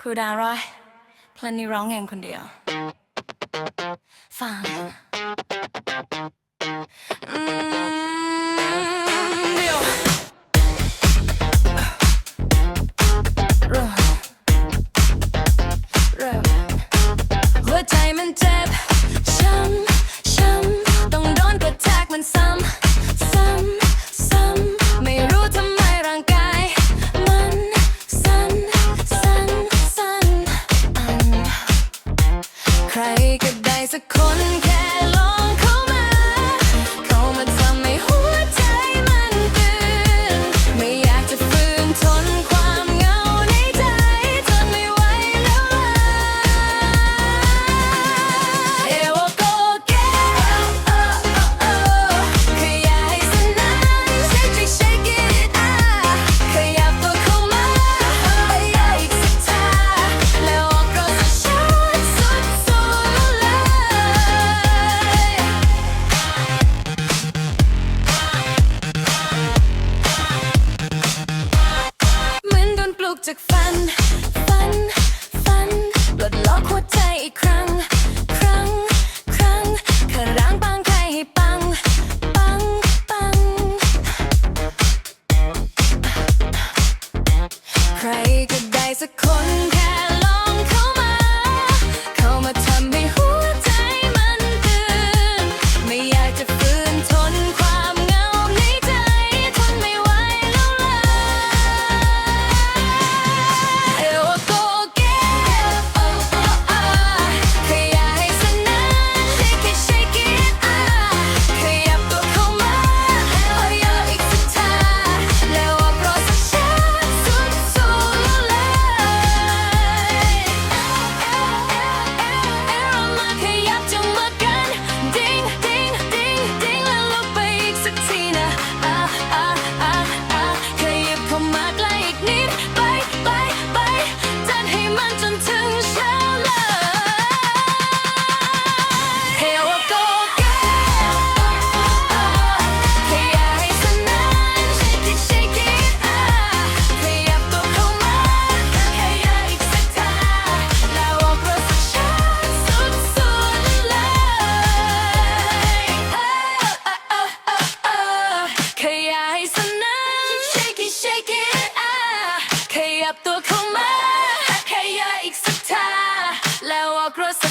ครูดาวร้อยเพลงนี้ร้องเองคนเดียวฟัง It's a Conan. ฝัน ฝันปลดลอกหัวใจอีกครั้ง ครั้ง ครั้งขร้งบางใครปัง ปัง ปัง ใครก็ได้สักคน across